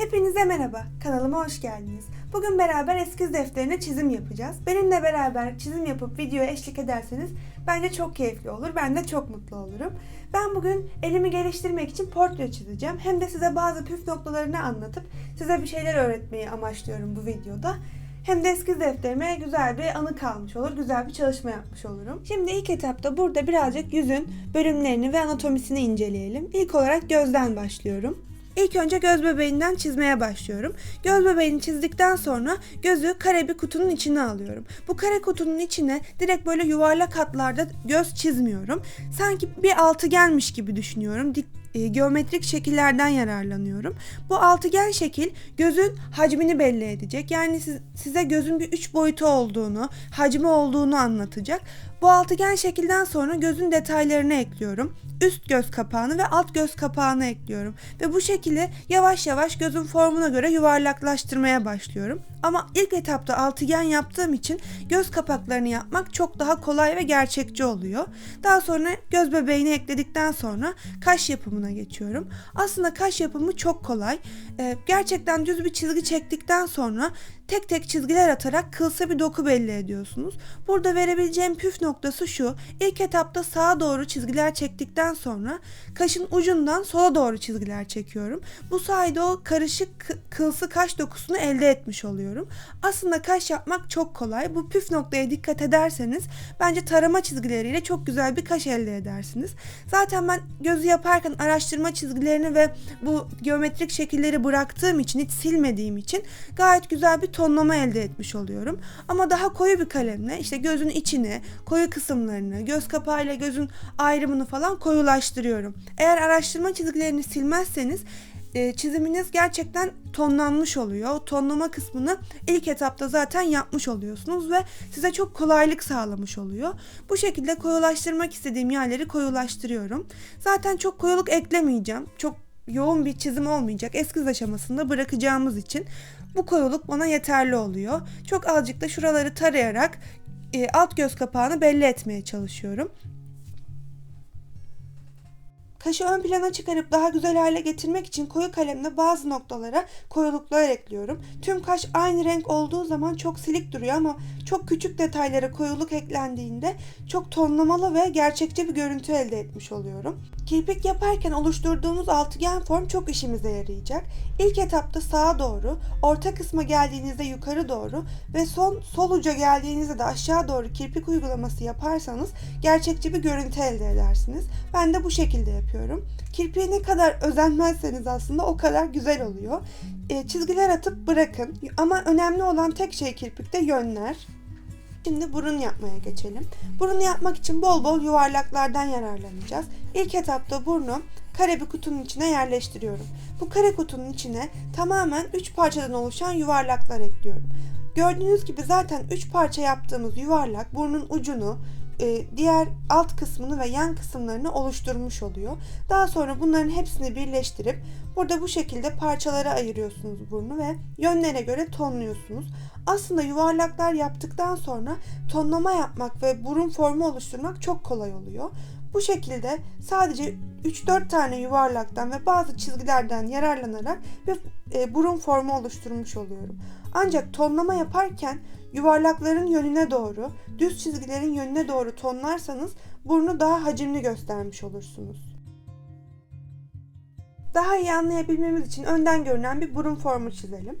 Hepinize merhaba, kanalıma hoş geldiniz. Bugün beraber eskiz defterine çizim yapacağız. Benimle beraber çizim yapıp videoya eşlik ederseniz bence çok keyifli olur. Ben de çok mutlu olurum. Ben bugün elimi geliştirmek için portre çizeceğim. Hem de size bazı püf noktalarını anlatıp size bir şeyler öğretmeyi amaçlıyorum bu videoda. Hem de eskiz defterime güzel bir anı kalmış olur, güzel bir çalışma yapmış olurum. Şimdi ilk etapta burada birazcık yüzün bölümlerini ve anatomisini inceleyelim. İlk olarak gözden başlıyorum. İlk önce göz bebeğinden çizmeye başlıyorum. Göz bebeğini çizdikten sonra gözü kare bir kutunun içine alıyorum. Bu kare kutunun içine direkt böyle yuvarlak hatlarda göz çizmiyorum. Sanki bir altıgenmiş gibi düşünüyorum. Dik, e, geometrik şekillerden yararlanıyorum. Bu altıgen şekil gözün hacmini belli edecek. Yani siz- size gözün bir üç boyutu olduğunu, hacmi olduğunu anlatacak. Bu altıgen şekilden sonra gözün detaylarını ekliyorum. Üst göz kapağını ve alt göz kapağını ekliyorum. Ve bu şekilde yavaş yavaş gözün formuna göre yuvarlaklaştırmaya başlıyorum. Ama ilk etapta altıgen yaptığım için göz kapaklarını yapmak çok daha kolay ve gerçekçi oluyor. Daha sonra göz bebeğini ekledikten sonra kaş yapımına geçiyorum. Aslında kaş yapımı çok kolay. Ee, gerçekten düz bir çizgi çektikten sonra tek tek çizgiler atarak kılsa bir doku belli ediyorsunuz. Burada verebileceğim püf noktası şu. İlk etapta sağa doğru çizgiler çektikten sonra kaşın ucundan sola doğru çizgiler çekiyorum. Bu sayede o karışık kı- kılsı kaş dokusunu elde etmiş oluyorum. Aslında kaş yapmak çok kolay. Bu püf noktaya dikkat ederseniz bence tarama çizgileriyle çok güzel bir kaş elde edersiniz. Zaten ben gözü yaparken araştırma çizgilerini ve bu geometrik şekilleri bıraktığım için hiç silmediğim için gayet güzel bir tonlama elde etmiş oluyorum. Ama daha koyu bir kalemle işte gözün içine, koyu kısımlarını, göz kapağıyla gözün ayrımını falan koyulaştırıyorum. Eğer araştırma çizgilerini silmezseniz e, çiziminiz gerçekten tonlanmış oluyor. Tonlama kısmını ilk etapta zaten yapmış oluyorsunuz ve size çok kolaylık sağlamış oluyor. Bu şekilde koyulaştırmak istediğim yerleri koyulaştırıyorum. Zaten çok koyuluk eklemeyeceğim. Çok yoğun bir çizim olmayacak. Eskiz aşamasında bırakacağımız için bu koyuluk bana yeterli oluyor. Çok azıcık da şuraları tarayarak e, alt göz kapağını belli etmeye çalışıyorum. Kaşı ön plana çıkarıp daha güzel hale getirmek için koyu kalemle bazı noktalara koyuluklar ekliyorum. Tüm kaş aynı renk olduğu zaman çok silik duruyor ama çok küçük detaylara koyuluk eklendiğinde çok tonlamalı ve gerçekçi bir görüntü elde etmiş oluyorum. Kirpik yaparken oluşturduğumuz altıgen form çok işimize yarayacak. İlk etapta sağa doğru, orta kısma geldiğinizde yukarı doğru ve son sol uca geldiğinizde de aşağı doğru kirpik uygulaması yaparsanız gerçekçi bir görüntü elde edersiniz. Ben de bu şekilde yapıyorum. Kirpiğe ne kadar özenmezseniz aslında o kadar güzel oluyor. E, çizgiler atıp bırakın ama önemli olan tek şey kirpikte yönler. Şimdi burun yapmaya geçelim. Burunu yapmak için bol bol yuvarlaklardan yararlanacağız. İlk etapta burnu kare bir kutunun içine yerleştiriyorum. Bu kare kutunun içine tamamen 3 parçadan oluşan yuvarlaklar ekliyorum. Gördüğünüz gibi zaten 3 parça yaptığımız yuvarlak burnun ucunu, e, diğer alt kısmını ve yan kısımlarını oluşturmuş oluyor. Daha sonra bunların hepsini birleştirip burada bu şekilde parçalara ayırıyorsunuz burnu ve yönlere göre tonluyorsunuz. Aslında yuvarlaklar yaptıktan sonra tonlama yapmak ve burun formu oluşturmak çok kolay oluyor. Bu şekilde sadece 3-4 tane yuvarlaktan ve bazı çizgilerden yararlanarak bir e, burun formu oluşturmuş oluyorum. Ancak tonlama yaparken yuvarlakların yönüne doğru, düz çizgilerin yönüne doğru tonlarsanız burnu daha hacimli göstermiş olursunuz. Daha iyi anlayabilmemiz için önden görünen bir burun formu çizelim.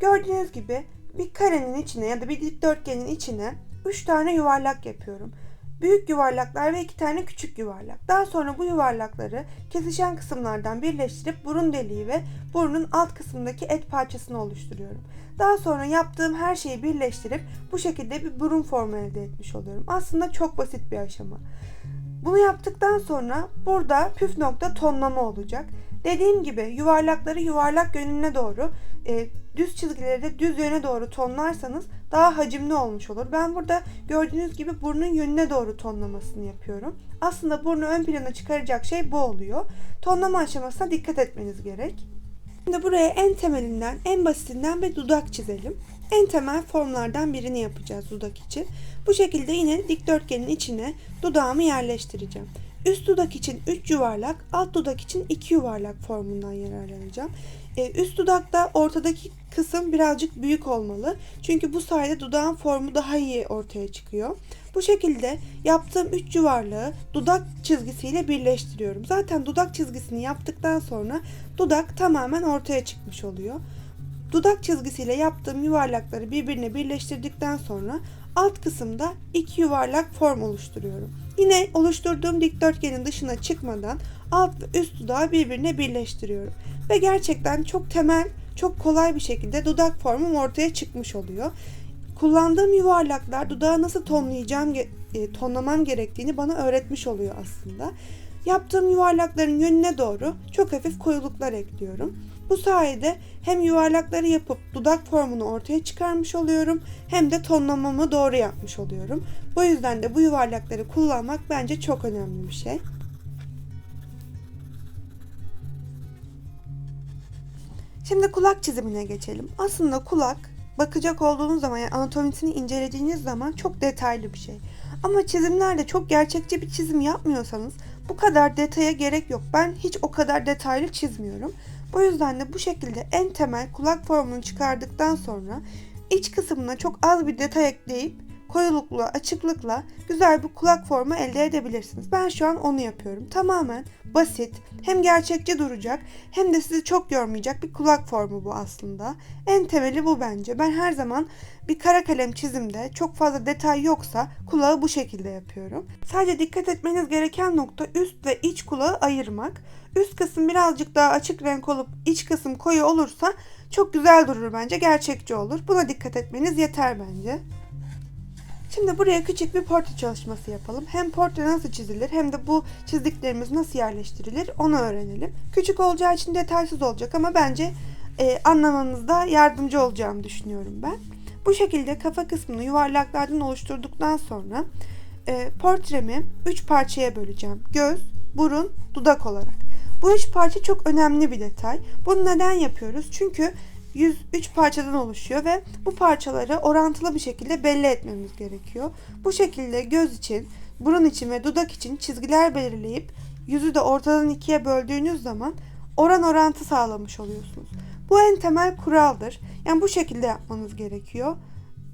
Gördüğünüz gibi bir karenin içine ya da bir dikdörtgenin içine 3 tane yuvarlak yapıyorum. Büyük yuvarlaklar ve iki tane küçük yuvarlak. Daha sonra bu yuvarlakları kesişen kısımlardan birleştirip burun deliği ve burnun alt kısmındaki et parçasını oluşturuyorum. Daha sonra yaptığım her şeyi birleştirip bu şekilde bir burun formu elde etmiş oluyorum. Aslında çok basit bir aşama. Bunu yaptıktan sonra burada püf nokta tonlama olacak. Dediğim gibi yuvarlakları yuvarlak yönüne doğru, e, düz çizgileri de düz yöne doğru tonlarsanız daha hacimli olmuş olur. Ben burada gördüğünüz gibi burnun yönüne doğru tonlamasını yapıyorum. Aslında burnu ön plana çıkaracak şey bu oluyor. Tonlama aşamasına dikkat etmeniz gerek. Şimdi buraya en temelinden, en basitinden bir dudak çizelim. En temel formlardan birini yapacağız dudak için. Bu şekilde yine dikdörtgenin içine dudağımı yerleştireceğim. Üst dudak için 3 yuvarlak, alt dudak için 2 yuvarlak formundan yararlanacağım. Ee, üst dudakta ortadaki kısım birazcık büyük olmalı. Çünkü bu sayede dudağın formu daha iyi ortaya çıkıyor. Bu şekilde yaptığım 3 yuvarlağı dudak çizgisiyle birleştiriyorum. Zaten dudak çizgisini yaptıktan sonra dudak tamamen ortaya çıkmış oluyor. Dudak çizgisiyle yaptığım yuvarlakları birbirine birleştirdikten sonra alt kısımda iki yuvarlak form oluşturuyorum. Yine oluşturduğum dikdörtgenin dışına çıkmadan alt ve üst dudağı birbirine birleştiriyorum. Ve gerçekten çok temel, çok kolay bir şekilde dudak formum ortaya çıkmış oluyor. Kullandığım yuvarlaklar dudağı nasıl tonlayacağım, e, tonlamam gerektiğini bana öğretmiş oluyor aslında. Yaptığım yuvarlakların yönüne doğru çok hafif koyuluklar ekliyorum. Bu sayede hem yuvarlakları yapıp dudak formunu ortaya çıkarmış oluyorum hem de tonlamamı doğru yapmış oluyorum. Bu yüzden de bu yuvarlakları kullanmak bence çok önemli bir şey. Şimdi kulak çizimine geçelim. Aslında kulak bakacak olduğunuz zaman yani anatomisini incelediğiniz zaman çok detaylı bir şey. Ama çizimlerde çok gerçekçi bir çizim yapmıyorsanız bu kadar detaya gerek yok. Ben hiç o kadar detaylı çizmiyorum. Bu yüzden de bu şekilde en temel kulak formunu çıkardıktan sonra iç kısmına çok az bir detay ekleyip koyulukla, açıklıkla güzel bir kulak formu elde edebilirsiniz. Ben şu an onu yapıyorum. Tamamen basit, hem gerçekçi duracak hem de sizi çok yormayacak bir kulak formu bu aslında. En temeli bu bence. Ben her zaman bir kara kalem çizimde çok fazla detay yoksa kulağı bu şekilde yapıyorum. Sadece dikkat etmeniz gereken nokta üst ve iç kulağı ayırmak. Üst kısım birazcık daha açık renk olup iç kısım koyu olursa çok güzel durur bence. Gerçekçi olur. Buna dikkat etmeniz yeter bence. Şimdi buraya küçük bir portre çalışması yapalım. Hem portre nasıl çizilir hem de bu çizdiklerimiz nasıl yerleştirilir onu öğrenelim. Küçük olacağı için detaysız olacak ama bence e, anlamanızda yardımcı olacağımı düşünüyorum ben. Bu şekilde kafa kısmını yuvarlaklardan oluşturduktan sonra e, portremi 3 parçaya böleceğim. Göz, burun, dudak olarak. Bu üç parça çok önemli bir detay. Bunu neden yapıyoruz? Çünkü yüz üç parçadan oluşuyor ve bu parçaları orantılı bir şekilde belli etmemiz gerekiyor. Bu şekilde göz için, burun için ve dudak için çizgiler belirleyip yüzü de ortadan ikiye böldüğünüz zaman oran orantı sağlamış oluyorsunuz. Bu en temel kuraldır. Yani bu şekilde yapmanız gerekiyor.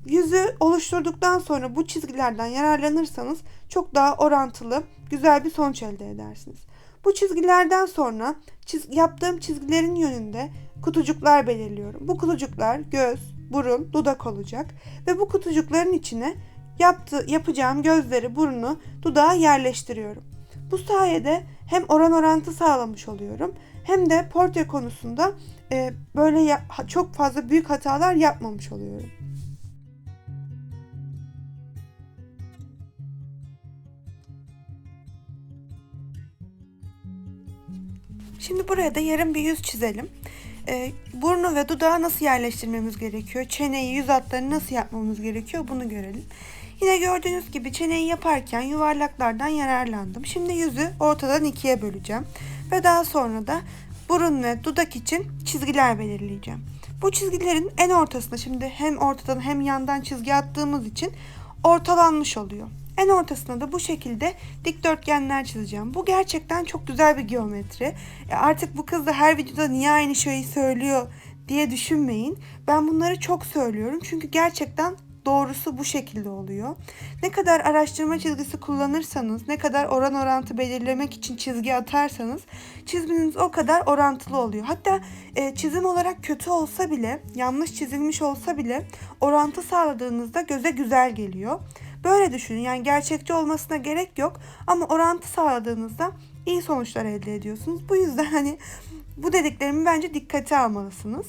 Yüzü oluşturduktan sonra bu çizgilerden yararlanırsanız çok daha orantılı, güzel bir sonuç elde edersiniz. Bu çizgilerden sonra çiz- yaptığım çizgilerin yönünde kutucuklar belirliyorum. Bu kutucuklar göz, burun, dudak olacak ve bu kutucukların içine yaptı, yapacağım gözleri, burnu, dudağı yerleştiriyorum. Bu sayede hem oran orantı sağlamış oluyorum hem de portre konusunda e, böyle ya- çok fazla büyük hatalar yapmamış oluyorum. Şimdi buraya da yarım bir yüz çizelim. Ee, burnu ve dudağı nasıl yerleştirmemiz gerekiyor? Çeneyi, yüz hatlarını nasıl yapmamız gerekiyor? Bunu görelim. Yine gördüğünüz gibi çeneyi yaparken yuvarlaklardan yararlandım. Şimdi yüzü ortadan ikiye böleceğim. Ve daha sonra da burun ve dudak için çizgiler belirleyeceğim. Bu çizgilerin en ortasına şimdi hem ortadan hem yandan çizgi attığımız için ortalanmış oluyor. En ortasına da bu şekilde dikdörtgenler çizeceğim. Bu gerçekten çok güzel bir geometri. E artık bu kız da her videoda niye aynı şeyi söylüyor diye düşünmeyin. Ben bunları çok söylüyorum çünkü gerçekten doğrusu bu şekilde oluyor. Ne kadar araştırma çizgisi kullanırsanız, ne kadar oran orantı belirlemek için çizgi atarsanız çiziminiz o kadar orantılı oluyor. Hatta e, çizim olarak kötü olsa bile, yanlış çizilmiş olsa bile orantı sağladığınızda göze güzel geliyor. Böyle düşünün yani gerçekçi olmasına gerek yok ama orantı sağladığınızda iyi sonuçlar elde ediyorsunuz. Bu yüzden hani bu dediklerimi bence dikkate almalısınız.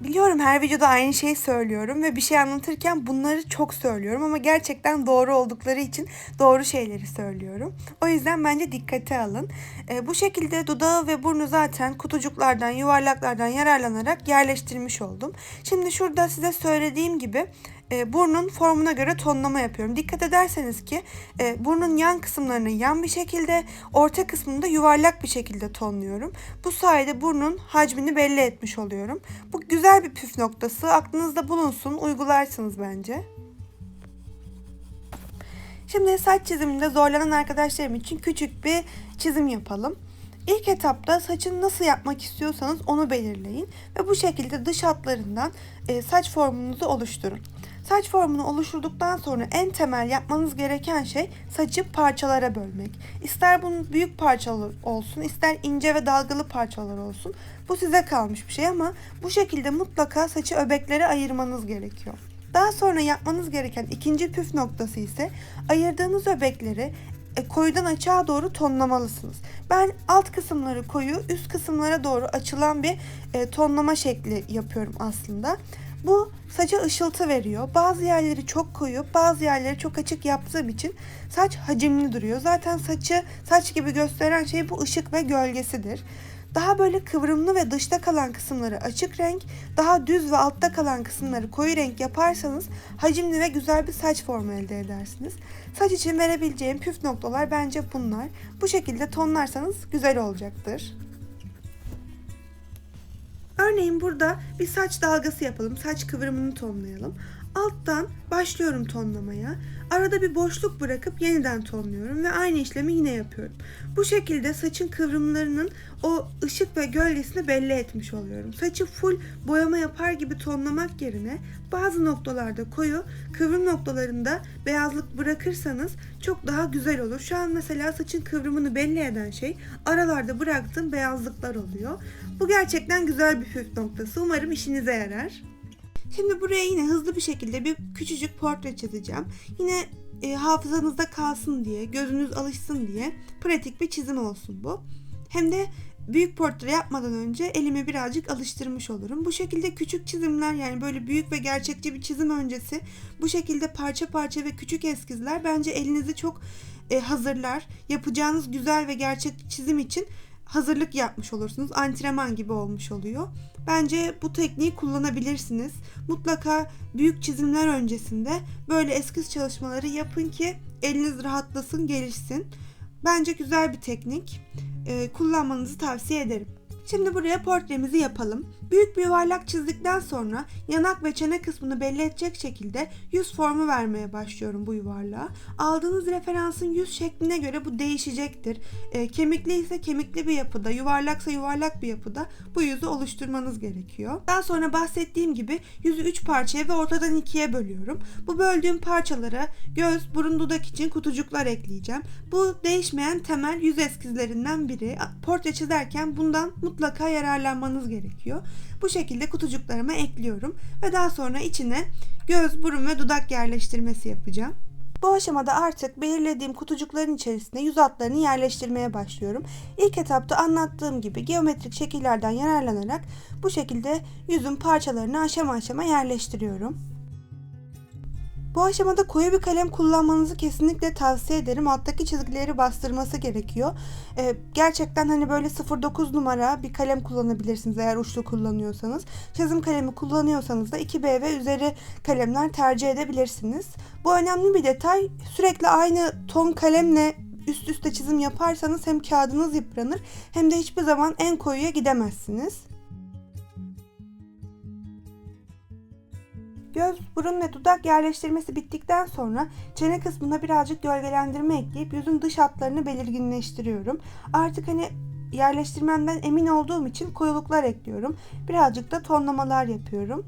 Biliyorum her videoda aynı şeyi söylüyorum ve bir şey anlatırken bunları çok söylüyorum ama gerçekten doğru oldukları için doğru şeyleri söylüyorum. O yüzden bence dikkate alın. E, bu şekilde dudağı ve burnu zaten kutucuklardan, yuvarlaklardan yararlanarak yerleştirmiş oldum. Şimdi şurada size söylediğim gibi e, burnun formuna göre tonlama yapıyorum. Dikkat ederseniz ki e, burnun yan kısımlarını yan bir şekilde, orta kısmını da yuvarlak bir şekilde tonluyorum. Bu sayede burnun hacmini belli etmiş oluyorum. Bu güzel bir püf noktası. Aklınızda bulunsun, uygularsınız bence. Şimdi saç çiziminde zorlanan arkadaşlarım için küçük bir çizim yapalım. İlk etapta saçını nasıl yapmak istiyorsanız onu belirleyin ve bu şekilde dış hatlarından e, saç formunuzu oluşturun. Saç formunu oluşturduktan sonra en temel yapmanız gereken şey saçı parçalara bölmek. İster bunun büyük parçalar olsun, ister ince ve dalgalı parçalar olsun. Bu size kalmış bir şey ama bu şekilde mutlaka saçı öbeklere ayırmanız gerekiyor. Daha sonra yapmanız gereken ikinci püf noktası ise ayırdığınız öbekleri e, koyudan açığa doğru tonlamalısınız. Ben alt kısımları koyu, üst kısımlara doğru açılan bir e, tonlama şekli yapıyorum aslında. Bu saça ışıltı veriyor. Bazı yerleri çok koyu, bazı yerleri çok açık yaptığım için saç hacimli duruyor. Zaten saçı saç gibi gösteren şey bu ışık ve gölgesidir. Daha böyle kıvrımlı ve dışta kalan kısımları açık renk, daha düz ve altta kalan kısımları koyu renk yaparsanız hacimli ve güzel bir saç formu elde edersiniz. Saç için verebileceğim püf noktalar bence bunlar. Bu şekilde tonlarsanız güzel olacaktır. Örneğin burada bir saç dalgası yapalım. Saç kıvrımını tonlayalım. Alttan başlıyorum tonlamaya. Arada bir boşluk bırakıp yeniden tonluyorum ve aynı işlemi yine yapıyorum. Bu şekilde saçın kıvrımlarının o ışık ve gölgesini belli etmiş oluyorum. Saçı full boyama yapar gibi tonlamak yerine bazı noktalarda koyu, kıvrım noktalarında beyazlık bırakırsanız çok daha güzel olur. Şu an mesela saçın kıvrımını belli eden şey aralarda bıraktığım beyazlıklar oluyor. Bu gerçekten güzel bir püf noktası. Umarım işinize yarar. Şimdi buraya yine hızlı bir şekilde bir küçücük portre çizeceğim. Yine e, hafızanızda kalsın diye, gözünüz alışsın diye pratik bir çizim olsun bu. Hem de büyük portre yapmadan önce elimi birazcık alıştırmış olurum. Bu şekilde küçük çizimler yani böyle büyük ve gerçekçi bir çizim öncesi bu şekilde parça parça ve küçük eskizler bence elinizi çok e, hazırlar. Yapacağınız güzel ve gerçek çizim için hazırlık yapmış olursunuz. Antrenman gibi olmuş oluyor. Bence bu tekniği kullanabilirsiniz. Mutlaka büyük çizimler öncesinde böyle eskiz çalışmaları yapın ki eliniz rahatlasın, gelişsin. Bence güzel bir teknik. Ee, kullanmanızı tavsiye ederim. Şimdi buraya portremizi yapalım. Büyük bir yuvarlak çizdikten sonra yanak ve çene kısmını belli edecek şekilde yüz formu vermeye başlıyorum bu yuvarlığa. Aldığınız referansın yüz şekline göre bu değişecektir. E, kemikli ise kemikli bir yapıda, yuvarlaksa yuvarlak bir yapıda bu yüzü oluşturmanız gerekiyor. Daha sonra bahsettiğim gibi yüzü üç parçaya ve ortadan ikiye bölüyorum. Bu böldüğüm parçalara göz, burun, dudak için kutucuklar ekleyeceğim. Bu değişmeyen temel yüz eskizlerinden biri. Portre çizerken bundan mutlaka yararlanmanız gerekiyor. Bu şekilde kutucuklarıma ekliyorum ve daha sonra içine göz, burun ve dudak yerleştirmesi yapacağım. Bu aşamada artık belirlediğim kutucukların içerisine yüz hatlarını yerleştirmeye başlıyorum. İlk etapta anlattığım gibi geometrik şekillerden yararlanarak bu şekilde yüzün parçalarını aşama aşama yerleştiriyorum. Bu aşamada koyu bir kalem kullanmanızı kesinlikle tavsiye ederim. Alttaki çizgileri bastırması gerekiyor. Ee, gerçekten hani böyle 09 numara bir kalem kullanabilirsiniz eğer uçlu kullanıyorsanız. Çizim kalemi kullanıyorsanız da 2B ve üzeri kalemler tercih edebilirsiniz. Bu önemli bir detay. Sürekli aynı ton kalemle üst üste çizim yaparsanız hem kağıdınız yıpranır hem de hiçbir zaman en koyuya gidemezsiniz. Göz, burun ve dudak yerleştirmesi bittikten sonra çene kısmına birazcık gölgelendirme ekleyip yüzün dış hatlarını belirginleştiriyorum. Artık hani yerleştirmemden emin olduğum için koyuluklar ekliyorum. Birazcık da tonlamalar yapıyorum.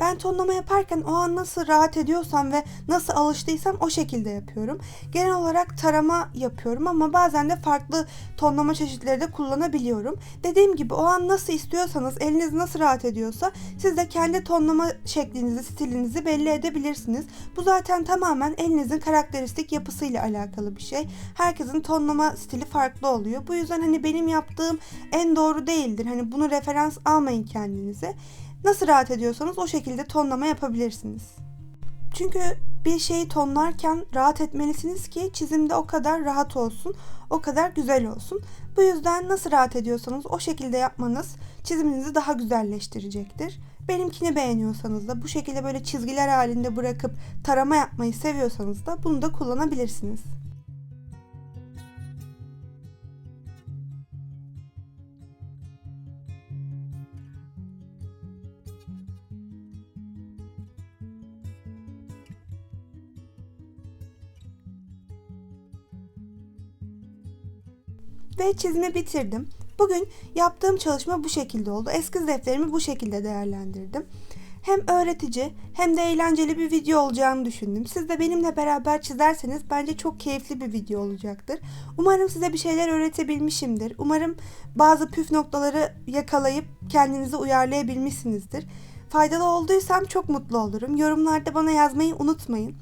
Ben tonlama yaparken o an nasıl rahat ediyorsam ve nasıl alıştıysam o şekilde yapıyorum. Genel olarak tarama yapıyorum ama bazen de farklı tonlama çeşitleri de kullanabiliyorum. Dediğim gibi o an nasıl istiyorsanız, eliniz nasıl rahat ediyorsa siz de kendi tonlama şeklinizi, stilinizi belli edebilirsiniz. Bu zaten tamamen elinizin karakteristik yapısıyla alakalı bir şey. Herkesin tonlama stili farklı oluyor. Bu yüzden hani benim yaptığım en doğru değildir. Hani bunu referans almayın kendinize. Nasıl rahat ediyorsanız o şekilde tonlama yapabilirsiniz. Çünkü bir şeyi tonlarken rahat etmelisiniz ki çizimde o kadar rahat olsun, o kadar güzel olsun. Bu yüzden nasıl rahat ediyorsanız o şekilde yapmanız çiziminizi daha güzelleştirecektir. Benimkini beğeniyorsanız da bu şekilde böyle çizgiler halinde bırakıp tarama yapmayı seviyorsanız da bunu da kullanabilirsiniz. Çizimi bitirdim. Bugün yaptığım çalışma bu şekilde oldu. Eskiz defterimi bu şekilde değerlendirdim. Hem öğretici hem de eğlenceli bir video olacağını düşündüm. Siz de benimle beraber çizerseniz bence çok keyifli bir video olacaktır. Umarım size bir şeyler öğretebilmişimdir. Umarım bazı püf noktaları yakalayıp kendinizi uyarlayabilmişsinizdir. Faydalı olduysam çok mutlu olurum. Yorumlarda bana yazmayı unutmayın.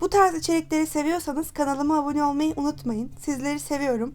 Bu tarz içerikleri seviyorsanız kanalıma abone olmayı unutmayın. Sizleri seviyorum.